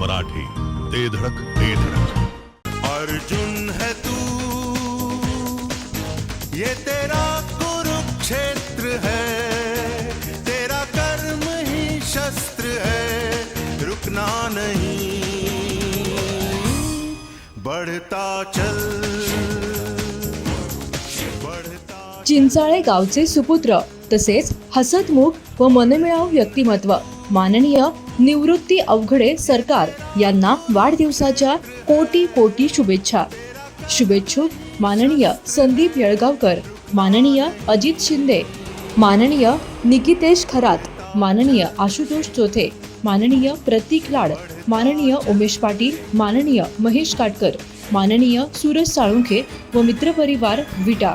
मराठी ते धडक ते धडक. अर्जुन है तू। ये तेरा कुरुक्षेत्र है। तेरा कर्म ही शस्त्र है। रुकना नहीं। बढ़ता चल। चिंचाळे गावचे सुपुत्र तसेच हसतमुख व मनमिळाव व्यक्तिमत्व माननीय निवृत्ती अवघडे सरकार यांना वाढदिवसाच्या कोटी कोटी शुभेच्छा. शुभेच्छुक माननीय संदीप येळगावकर माननीय अजित शिंदे माननीय निकितेश खरात माननीय आशुतोष चोथे माननीय प्रतीक लाड माननीय उमेश पाटील माननीय महेश काटकर माननीय सूरज साळुंखे व मित्रपरिवार विटा.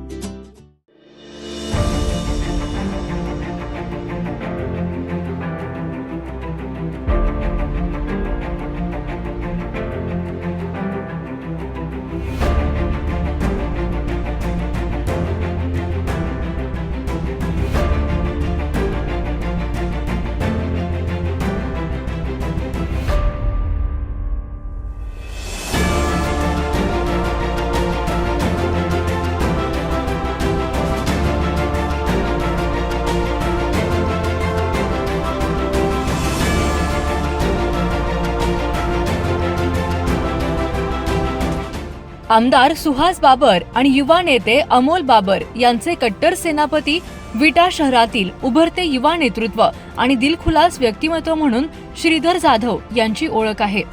आमदार सुहास बाबर आणि युवा नेते अमोल बाबर यांचे कट्टर सेनापती विटा शहरातील उभरते युवा नेतृत्व आणि दिलखुलास व्यक्तिमत्व म्हणून श्रीधर जाधव यांची ओळख आहे.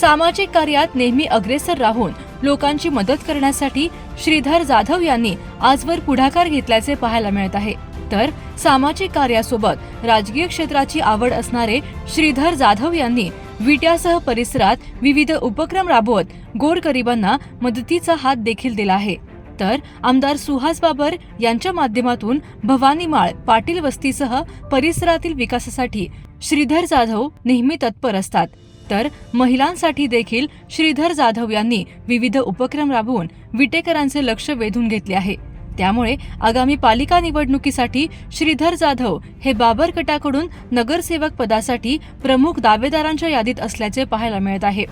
सामाजिक कार्यात नेहमी अग्रेसर राहून लोकांची मदत करण्यासाठी श्रीधर जाधव यांनी आजवर पुढाकार घेतल्याचे पाहायला मिळत आहे. तर सामाजिक कार्यासोबत राजकीय क्षेत्राची आवड असणारे श्रीधर जाधव यांनी विट्यासह परिसरात विविध उपक्रम राबवत गोरगरिबांना मदतीचा हात देखील दिला आहे. तर आमदार सुहास बाबर यांच्या माध्यमातून भवानीमाळ पाटील वस्तीसह परिसरातील विकासासाठी श्रीधर जाधव नेहमी तत्पर असतात. तर महिलांसाठी देखील श्रीधर जाधव यांनी विविध उपक्रम राबवून विटेकरांचे लक्ष वेधून घेतले आहे. त्यामुळे आगामी पालिका निवडणुकीसाठी श्रीधर जाधव हे बाबर गटाकडून नगरसेवक पदासाठी प्रमुख दावेदारांच्या यादीत असल्याचे पाहायला मिळत आहे.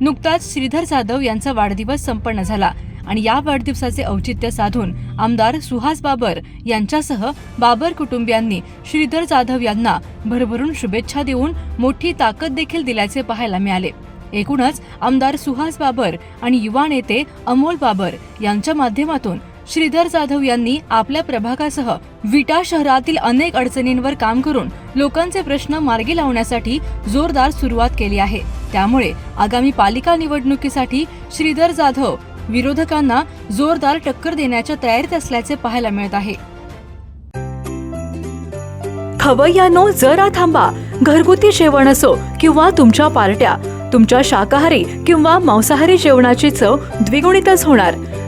नुकताच श्रीधर जाधव यांचा वाढदिवस संपन्न झाला आणि या वाढदिवसाचे औचित्य साधून आमदार सुहास बाबर यांच्यासह बाबर कुटुंबियांनी श्रीधर जाधव यांना भरभरून शुभेच्छा देऊन मोठी ताकद देखील दिल्याचे पाहायला मिळाले. एकूणच आमदार सुहास बाबर आणि युवा नेते अमोल बाबर यांच्या माध्यमातून श्रीधर जाधव यांनी आपल्या प्रभागासह विटा शहरातील अनेक अडचणींवर काम करून लोकांचे प्रश्न मार्गी लावण्यासाठी जोरदार सुरुवात केली आहे. त्यामुळे आगामी पालिका निवडणुकीसाठी श्रीधर जाधव विरोधकांना जोरदार टक्कर देण्याच्या तयारीत असल्याचे पाहायला मिळत आहे. खवय्यानो जरा थांबा. घरगुती जेवण असो किंवा तुमच्या पार्ट्या तुमच्या शाकाहारी किंवा मांसाहारी जेवणाची चव द्विगुणितच होणार.